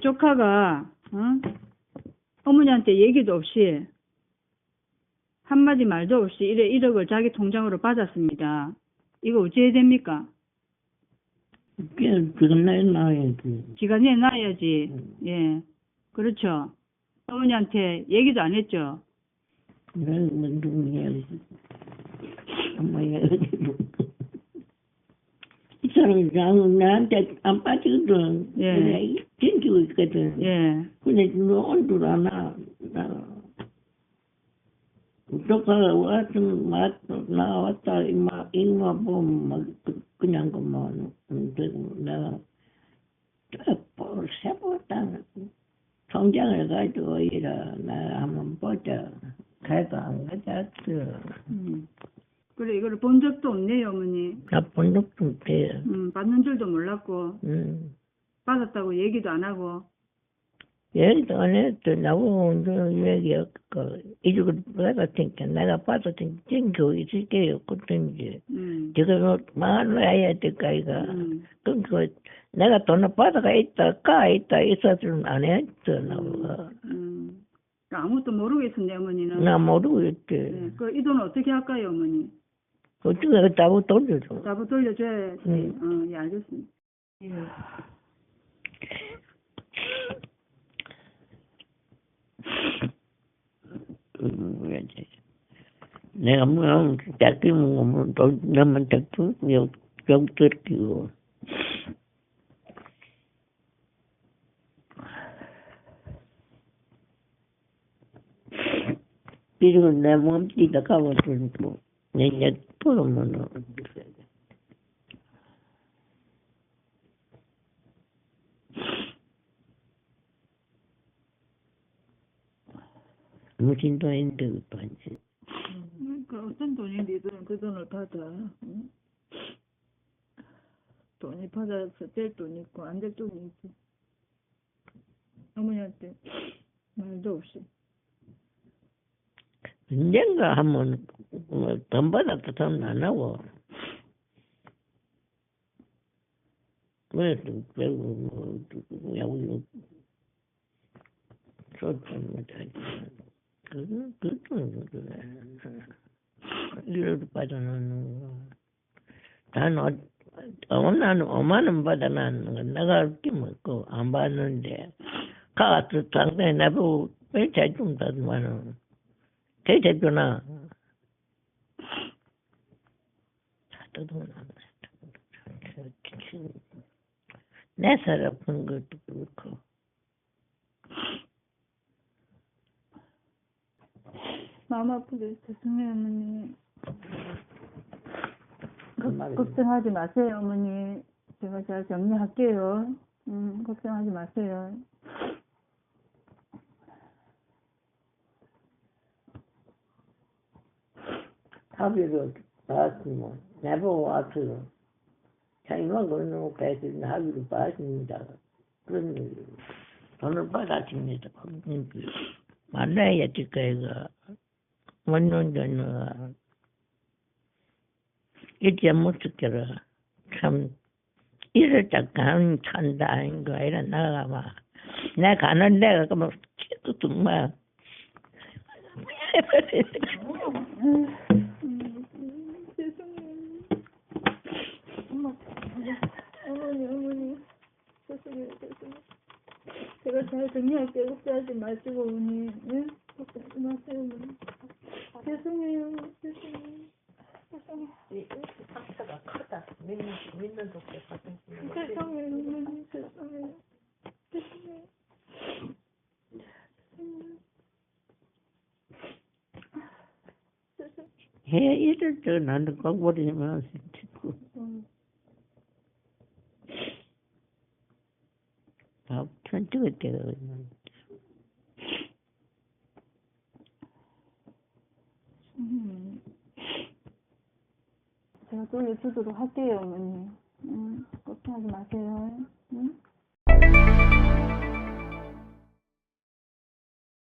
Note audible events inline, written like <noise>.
조카가 어? 어머니한테 얘기도 없이 한마디 말도 없이 1에 1억을 자기 통장으로 받았습니다. 이거 어찌해야 됩니까? 그게 그건 내 나야지. 지가 내놔야지. 예. 그렇죠. 어머니한테 얘기도 안 했죠. 엄마야 이 사람이 나는 나한테 안 빠지거든. 예. 내가 챙기고 있거든. 예. 근데 너온줄 아나. 나. 조카가 왔으면 왔, 나왔다, 이마, 이마 보면 막, 그- 그냥 그만, 음, 되고 내가, 뭐, 세보다, 통장을 가지고 이라, 나 한번 보자. 가도 안 가자, 음. 그래, 이거를 본 적도 없네요, 어머니. 나쁜 놈좀 돼. 음, 받는 줄도 몰랐고, 음. 받았다고 얘기도 안 하고, 얘기도 안 했어. 나보고 너 얘기했고, 내가 테니까 내가 받아 챙겨 있을게요. 그랬는지. 음. 지금 말아야 될까, 이거. 음. 그럼 그, 내가 돈을 받아가 있다, 까 있다, 있어서는 안 했어, 나보고. 음. 아무것도 모르겠었네, 어머니는. 나 모르겠지. 예. 그, 이 돈을 어떻게 할까요, 어머니? 어떻게 따고 돌려줘. 답을 돌려줘야지. 음. 어, 예, 알겠습니다. 예. 음, 그래야지. 내가 뭐, 닦이면 뭐, 돈, 나만 닦고, 여, 좀 뜯기고. 그리고 내 몸띠가 가버리고, 내내 풀으면은, 무슨 돈인데, 그 돈이. 그러니까 어떤 돈인데 너는 그 돈을 받아. 응? 돈이 받아서 될 돈이 있고 안 될 돈이 있고. 어머니한테 말도 없이. 언젠가 하면, 뭐, 돈 받아도 돈안 하고. 그리고, 뭐, 야구, 좋다는 거지. 그, 그것도, 그래. 이래도 받아놓는 거. 난, 어, 어머나는, 엄마는 받아놨는 거. 내가 이렇게 먹고, 안 받는데. 가서 당장에 나보고, 왜잘 준다더만은. 대대표나 것도 그렇고 마음 아프게 죄송해요, 어머니. 엄마는- 걱정하지 마세요, 어머니. 제가 잘 정리할게요. 음, 걱정하지 마세요. 내보고 왔어요 자 기만 그러는 배서 합의로 봤습니다. 그런 일 돈을 받았습니다. 만나야 될까 이거. 원 <laughs> 년 전에 이제 못 듣겠어 참 이럴 때간 찬다 아닌가 이런 나가 막내 가는 데가 그뭐 또 정말 음, 죄송해요. 엄마, 어머니, 어머니. 죄송해요, 죄송해요. 제가 잘 정리할게요. 걱정하지 마시고, 어머니. 응? 걱정하지 마세요. 죄송해요, 죄송해요. 죄송해요. 상처가 크다. 믿는, 믿는 독해 같은 죄송해요, 어머니. 죄송해요. 죄송해요. 해 이럴 때 나는 공부리면 듣고 음. 전 뜨겁대 그러면. 음. 제가 또 유튜브로 할게요, 어머니. 응, 걱정하지 마세요. 응?